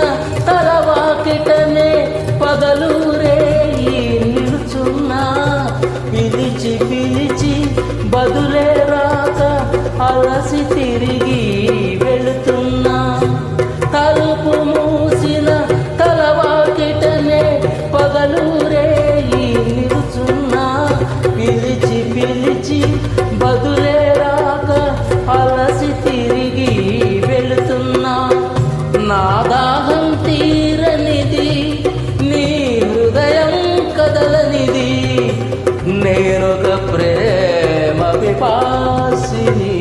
నిలిచిన తరవాకిటనే పగలూరే నిలుచున్నా పిలిచి పిలిచి బదులే రాక అలసి తిరిగి వెళుతున్నా తలుపు మూసిన తలవాకిటనే పగలూరే నిలుచున్నా పిలిచి పిలిచి బదులే రాక అలసి తిరిగి వెళుతున్నా నాదా kebebasan ini.